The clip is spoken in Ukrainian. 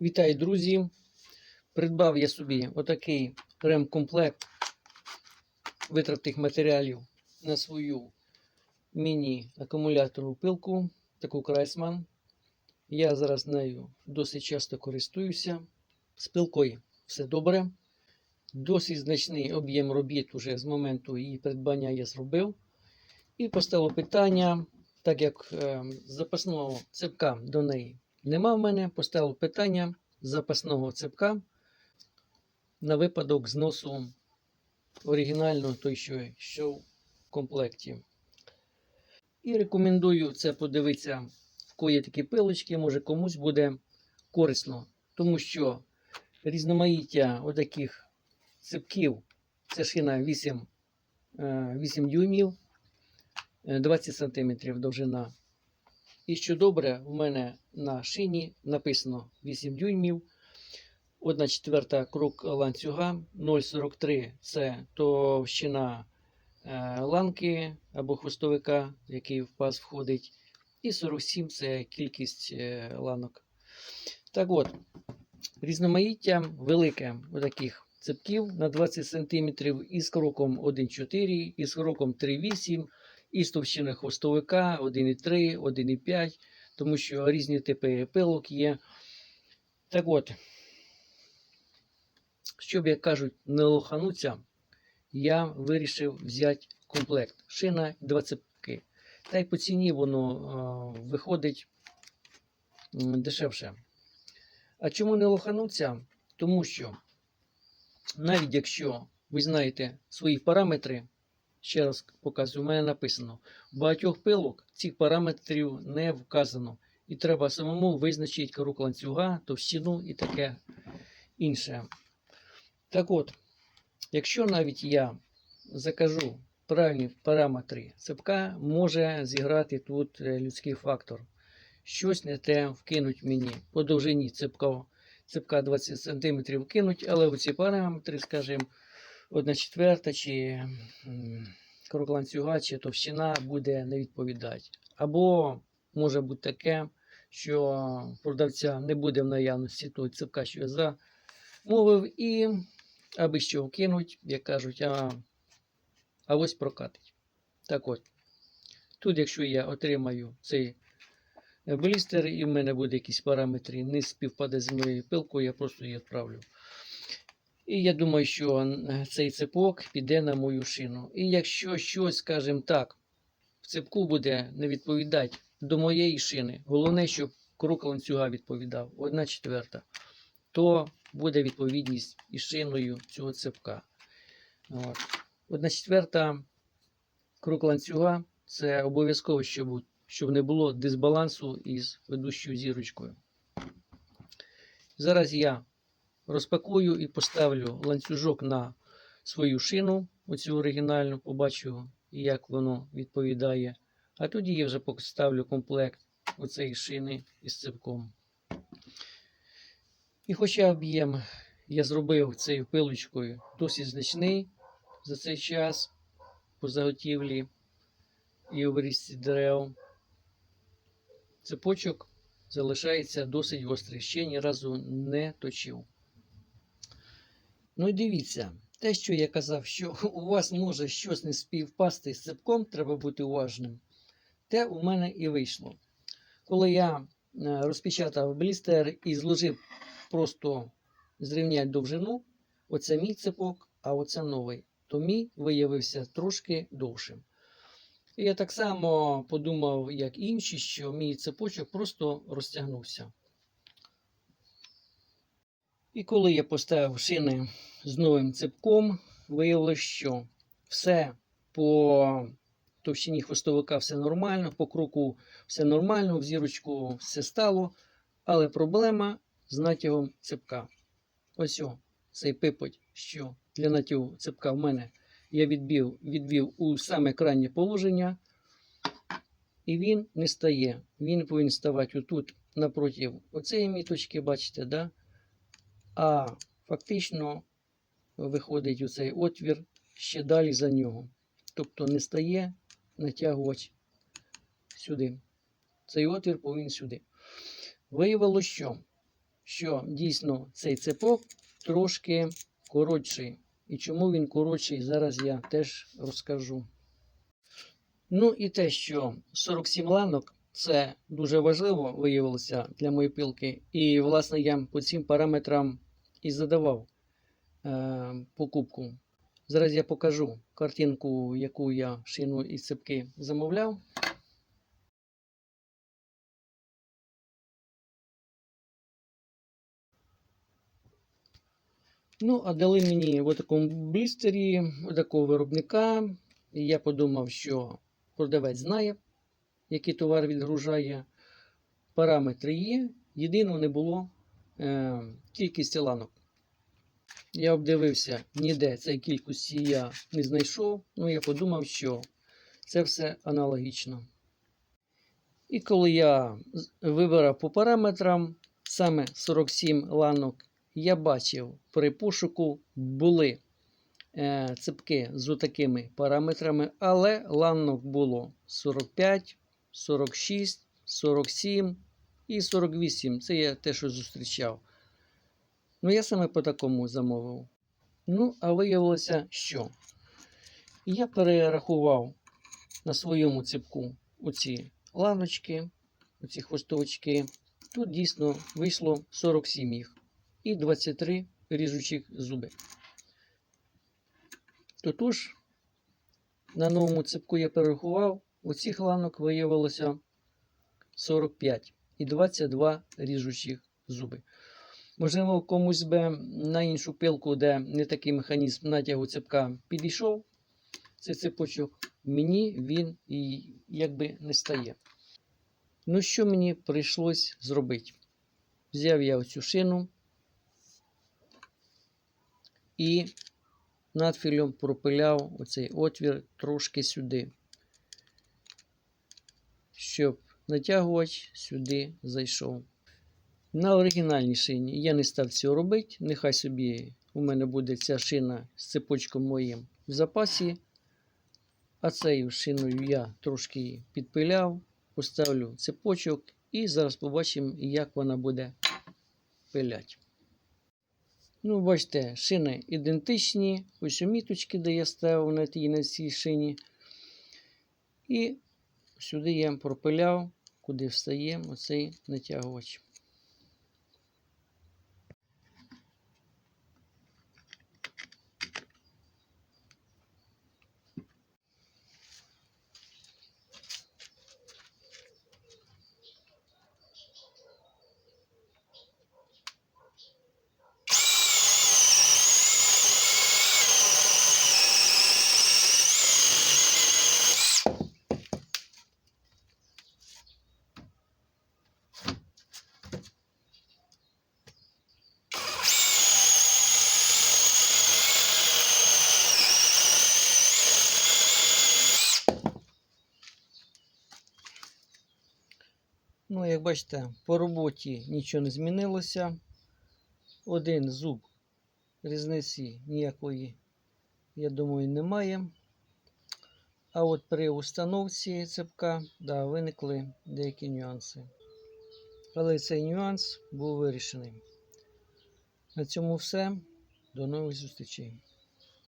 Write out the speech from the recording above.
Вітаю, друзі! Придбав я собі отакий ремкомплект витратних матеріалів на свою міні-акумуляторну пилку, таку Крайсман. Я зараз нею досить часто користуюся. З пилкою все добре. Досить значний об'єм робіт уже з моменту її придбання я зробив. І поставив питання, так як е, запасного цепка до неї нема в мене, поставив питання запасного цепка на випадок зносу оригінального той, що йшов в комплекті. І рекомендую це подивитися, в кої такі пилочки, може комусь буде корисно, тому що різноманіття отаких цепків, це шина 8, е, 8 дюймів, е, 20 см довжина. І що добре, в мене на шині написано 8 дюймів. 1 четверта круг ланцюга 0,43 це товщина е, ланки або хвостовика, який в паз входить. І 47 це кількість е, ланок. Так от, різноманіття велике таких цепків на 20 см із кроком 1,4, із кроком 3,8 і з товщини хвостовика 1,3, 1,5, тому що різні типи пилок є. Так от, щоб, як кажуть, не лохануться, я вирішив взяти комплект. Шина 2 цепки. Та й по ціні воно е, виходить дешевше. А чому не лохануться? Тому що навіть якщо ви знаєте свої параметри, ще раз показую, у мене написано, в багатьох пилок цих параметрів не вказано. І треба самому визначити круг ланцюга, товщину і таке інше. Так от, якщо навіть я закажу правильні параметри цепка, може зіграти тут е, людський фактор. Щось не те вкинуть мені по довжині цепка, цепка 20 см вкинуть, але оці параметри, скажімо, 1 четверта чи круг ланцюга, чи товщина буде не відповідати. Або може бути таке, що продавця не буде в наявності того цепка, що я замовив, і аби що вкинуть, як кажуть, а, а ось прокатить. Так от, тут, якщо я отримаю цей блістер, і в мене буде якісь параметри, не співпаде з моєю пилкою, я просто її відправлю. І я думаю, що цей цепок піде на мою шину. І якщо щось, скажімо так, в цепку буде не відповідати до моєї шини, головне, щоб круг ланцюга відповідав, одна четверта, то буде відповідність із шиною цього цепка. От. Одна четверта круг ланцюга це обов'язково, щоб, щоб не було дисбалансу із ведущою зірочкою. Зараз я розпакую і поставлю ланцюжок на свою шину, оцю оригінальну, побачу, як воно відповідає. А тоді я вже поставлю комплект оцеї шини із цепком. І хоча об'єм я зробив цією пилочкою досить значний за цей час по заготівлі і обрізці дерев, цепочок залишається досить гострий. Ще ні разу не точив. Ну і дивіться, те, що я казав, що у вас може щось не співпасти з цепком, треба бути уважним. Те у мене і вийшло. Коли я е, розпечатав блістер і зложив просто зрівняти довжину, оце мій цепок, а оце новий, то мій виявився трошки довшим. І я так само подумав, як інші, що мій цепочок просто розтягнувся. І коли я поставив шини з новим цепком, виявилося, що все по товщині хвостовика все нормально, по кроку все нормально, в зірочку все стало. Але проблема з натягом цепка. Ось о, цей пипоть, що для натягу цепка в мене я відбив, відвів у саме крайнє положення, і він не стає. Він повинен ставати отут напроти оцеї міточки, бачите, да? А фактично виходить у цей отвір ще далі за нього. Тобто не стає натягувач сюди. Цей отвір повинен сюди. Виявилося, що що дійсно цей цепок трошки коротший. І чому він коротший, зараз я теж розкажу. Ну і те, що 47 ланок це дуже важливо виявилося для моєї пилки. І, власне, я по цим параметрам і задавав е, покупку. Зараз я покажу картинку, яку я шину і цепки замовляв. Ну, а дали мені в такому блістері такого виробника. І я подумав, що продавець знає, який товар відгружає. Параметри є. Єдиного не було е, кількість ланок. Я обдивився, ніде цієї кількості я не знайшов. Ну, я подумав, що це все аналогічно. І коли я вибирав по параметрам саме 47 ланок, я бачив при пошуку були е, цепки з такими параметрами, але ланок було 45, 46, 47 і 48. Це я те, що зустрічав. Ну, я саме по такому замовив. Ну, а виявилося, що я перерахував на своєму цепку оці ланочки, оці хвостовочки. Тут дійсно вийшло 47 їх і 23 ріжучих зуби. Тотож, на новому цепку я перерахував, оцих ланок виявилося 45 і 22 ріжучих зуби. Можливо, комусь би на іншу пилку, де не такий механізм натягу цепка підійшов, цей цепочок, мені він і якби не стає. Ну, що мені прийшлось зробити? Взяв я оцю шину і надфілем пропиляв оцей отвір трошки сюди, щоб натягувач сюди зайшов. На оригінальній шині я не став цього робити. Нехай собі у мене буде ця шина з цепочком моїм в запасі. А цією шиною я трошки підпиляв, поставлю цепочок і зараз побачимо, як вона буде пилять. Ну, бачите, шини ідентичні. Ось у міточки, де я ставив на тій на цій шині. І сюди я пропиляв, куди встає оцей натягувач. Ну, як бачите, по роботі нічого не змінилося. Один зуб різниці ніякої, я думаю, немає. А от при установці цепка да, виникли деякі нюанси. Але цей нюанс був вирішений. На цьому все. До нових зустрічей.